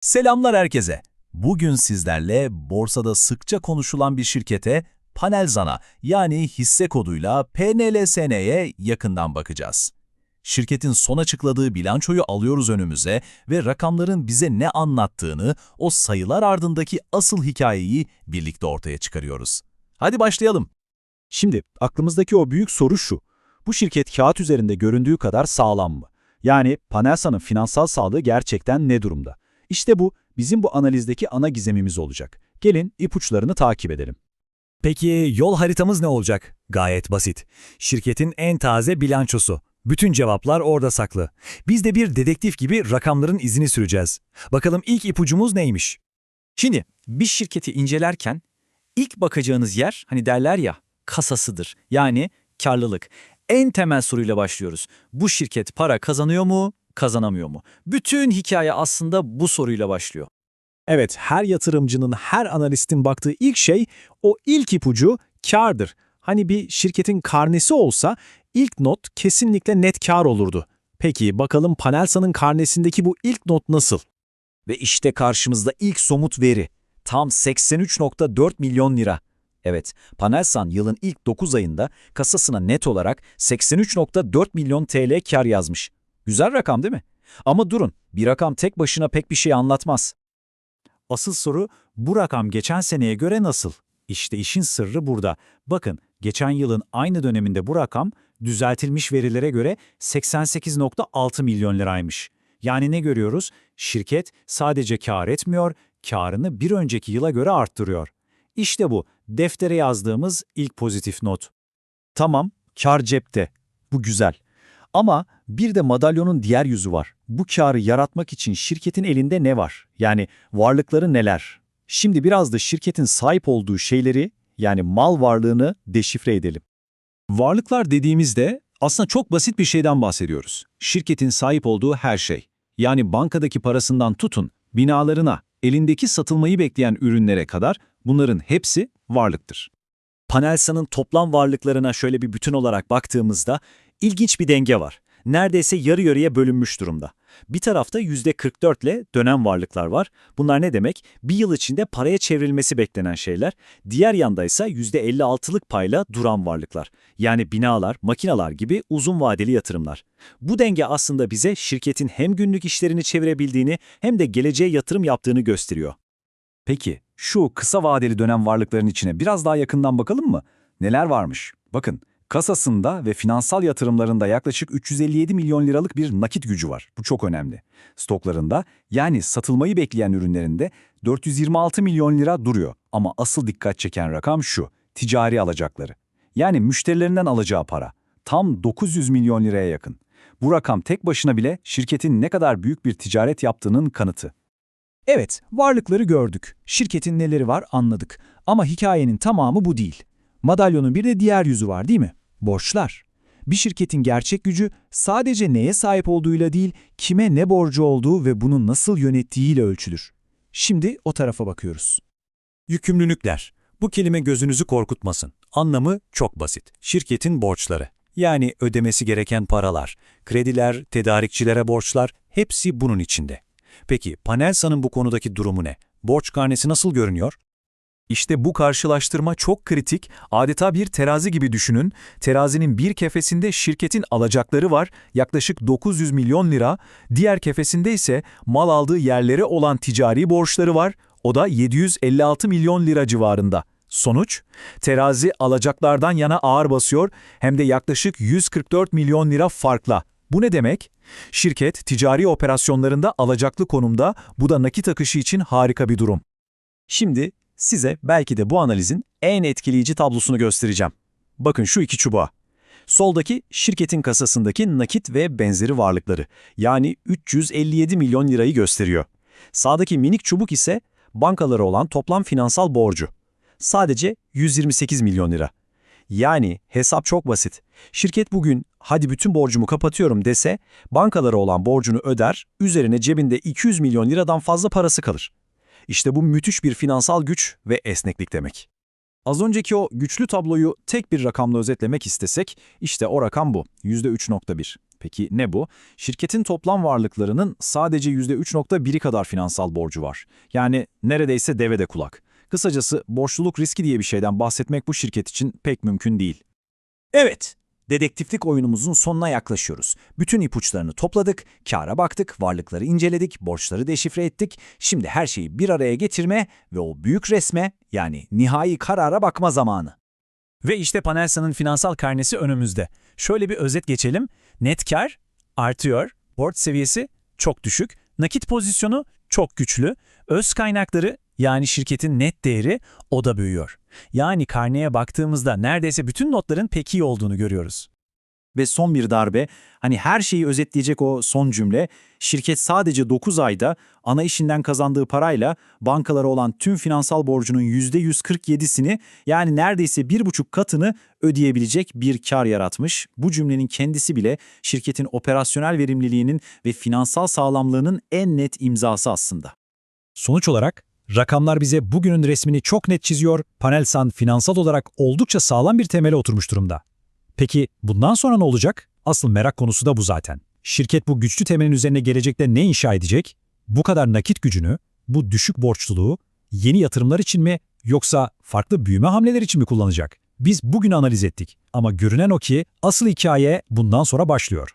Selamlar herkese. Bugün sizlerle borsada sıkça konuşulan bir şirkete Panelzana yani hisse koduyla PNLSN'ye yakından bakacağız. Şirketin son açıkladığı bilançoyu alıyoruz önümüze ve rakamların bize ne anlattığını, o sayılar ardındaki asıl hikayeyi birlikte ortaya çıkarıyoruz. Hadi başlayalım. Şimdi aklımızdaki o büyük soru şu. Bu şirket kağıt üzerinde göründüğü kadar sağlam mı? Yani Panelsa'nın finansal sağlığı gerçekten ne durumda? İşte bu bizim bu analizdeki ana gizemimiz olacak. Gelin ipuçlarını takip edelim. Peki yol haritamız ne olacak? Gayet basit. Şirketin en taze bilançosu. Bütün cevaplar orada saklı. Biz de bir dedektif gibi rakamların izini süreceğiz. Bakalım ilk ipucumuz neymiş? Şimdi bir şirketi incelerken ilk bakacağınız yer hani derler ya kasasıdır. Yani karlılık. En temel soruyla başlıyoruz. Bu şirket para kazanıyor mu, kazanamıyor mu? Bütün hikaye aslında bu soruyla başlıyor. Evet, her yatırımcının, her analistin baktığı ilk şey o ilk ipucu kardır. Hani bir şirketin karnesi olsa ilk not kesinlikle net kar olurdu. Peki bakalım Panelsa'nın karnesindeki bu ilk not nasıl? Ve işte karşımızda ilk somut veri. Tam 83.4 milyon lira. Evet, Panelsan yılın ilk 9 ayında kasasına net olarak 83.4 milyon TL kar yazmış. Güzel rakam değil mi? Ama durun, bir rakam tek başına pek bir şey anlatmaz. Asıl soru bu rakam geçen seneye göre nasıl? İşte işin sırrı burada. Bakın geçen yılın aynı döneminde bu rakam düzeltilmiş verilere göre 88.6 milyon liraymış. Yani ne görüyoruz? Şirket sadece kar etmiyor, karını bir önceki yıla göre arttırıyor. İşte bu deftere yazdığımız ilk pozitif not. Tamam, kar cepte. Bu güzel. Ama bir de madalyonun diğer yüzü var. Bu karı yaratmak için şirketin elinde ne var? Yani varlıkları neler? Şimdi biraz da şirketin sahip olduğu şeyleri, yani mal varlığını deşifre edelim. Varlıklar dediğimizde aslında çok basit bir şeyden bahsediyoruz. Şirketin sahip olduğu her şey. Yani bankadaki parasından tutun, binalarına, elindeki satılmayı bekleyen ürünlere kadar bunların hepsi varlıktır. Panelsa'nın toplam varlıklarına şöyle bir bütün olarak baktığımızda ilginç bir denge var. Neredeyse yarı yarıya bölünmüş durumda. Bir tarafta %44 ile dönem varlıklar var. Bunlar ne demek? Bir yıl içinde paraya çevrilmesi beklenen şeyler. Diğer yanda ise %56'lık payla duran varlıklar. Yani binalar, makineler gibi uzun vadeli yatırımlar. Bu denge aslında bize şirketin hem günlük işlerini çevirebildiğini hem de geleceğe yatırım yaptığını gösteriyor. Peki şu kısa vadeli dönem varlıkların içine biraz daha yakından bakalım mı? Neler varmış? Bakın kasasında ve finansal yatırımlarında yaklaşık 357 milyon liralık bir nakit gücü var. Bu çok önemli. Stoklarında yani satılmayı bekleyen ürünlerinde 426 milyon lira duruyor. Ama asıl dikkat çeken rakam şu, ticari alacakları. Yani müşterilerinden alacağı para. Tam 900 milyon liraya yakın. Bu rakam tek başına bile şirketin ne kadar büyük bir ticaret yaptığının kanıtı. Evet, varlıkları gördük. Şirketin neleri var anladık. Ama hikayenin tamamı bu değil. Madalyonun bir de diğer yüzü var değil mi? Borçlar. Bir şirketin gerçek gücü sadece neye sahip olduğuyla değil, kime ne borcu olduğu ve bunu nasıl yönettiğiyle ölçülür. Şimdi o tarafa bakıyoruz. Yükümlülükler. Bu kelime gözünüzü korkutmasın. Anlamı çok basit. Şirketin borçları. Yani ödemesi gereken paralar, krediler, tedarikçilere borçlar hepsi bunun içinde. Peki Panelsa'nın bu konudaki durumu ne? Borç karnesi nasıl görünüyor? İşte bu karşılaştırma çok kritik, adeta bir terazi gibi düşünün. Terazinin bir kefesinde şirketin alacakları var, yaklaşık 900 milyon lira. Diğer kefesinde ise mal aldığı yerlere olan ticari borçları var, o da 756 milyon lira civarında. Sonuç, terazi alacaklardan yana ağır basıyor hem de yaklaşık 144 milyon lira farkla. Bu ne demek? Şirket ticari operasyonlarında alacaklı konumda, bu da nakit akışı için harika bir durum. Şimdi size belki de bu analizin en etkileyici tablosunu göstereceğim. Bakın şu iki çubuğa. Soldaki şirketin kasasındaki nakit ve benzeri varlıkları yani 357 milyon lirayı gösteriyor. Sağdaki minik çubuk ise bankalara olan toplam finansal borcu. Sadece 128 milyon lira. Yani hesap çok basit. Şirket bugün hadi bütün borcumu kapatıyorum dese bankalara olan borcunu öder, üzerine cebinde 200 milyon liradan fazla parası kalır. İşte bu müthiş bir finansal güç ve esneklik demek. Az önceki o güçlü tabloyu tek bir rakamla özetlemek istesek, işte o rakam bu, %3.1. Peki ne bu? Şirketin toplam varlıklarının sadece %3.1'i kadar finansal borcu var. Yani neredeyse devede kulak. Kısacası borçluluk riski diye bir şeyden bahsetmek bu şirket için pek mümkün değil. Evet, dedektiflik oyunumuzun sonuna yaklaşıyoruz. Bütün ipuçlarını topladık, kâra baktık, varlıkları inceledik, borçları deşifre ettik. Şimdi her şeyi bir araya getirme ve o büyük resme yani nihai karara bakma zamanı. Ve işte Panelsa'nın finansal karnesi önümüzde. Şöyle bir özet geçelim. Net kar artıyor, borç seviyesi çok düşük, nakit pozisyonu çok güçlü, öz kaynakları yani şirketin net değeri o da büyüyor. Yani karneye baktığımızda neredeyse bütün notların pek iyi olduğunu görüyoruz. Ve son bir darbe, hani her şeyi özetleyecek o son cümle, şirket sadece 9 ayda ana işinden kazandığı parayla bankalara olan tüm finansal borcunun %147'sini yani neredeyse bir buçuk katını ödeyebilecek bir kar yaratmış. Bu cümlenin kendisi bile şirketin operasyonel verimliliğinin ve finansal sağlamlığının en net imzası aslında. Sonuç olarak rakamlar bize bugünün resmini çok net çiziyor. Panelsan finansal olarak oldukça sağlam bir temele oturmuş durumda. Peki bundan sonra ne olacak? Asıl merak konusu da bu zaten. Şirket bu güçlü temelin üzerine gelecekte ne inşa edecek? Bu kadar nakit gücünü, bu düşük borçluluğu yeni yatırımlar için mi yoksa farklı büyüme hamleler için mi kullanacak? Biz bugün analiz ettik ama görünen o ki asıl hikaye bundan sonra başlıyor.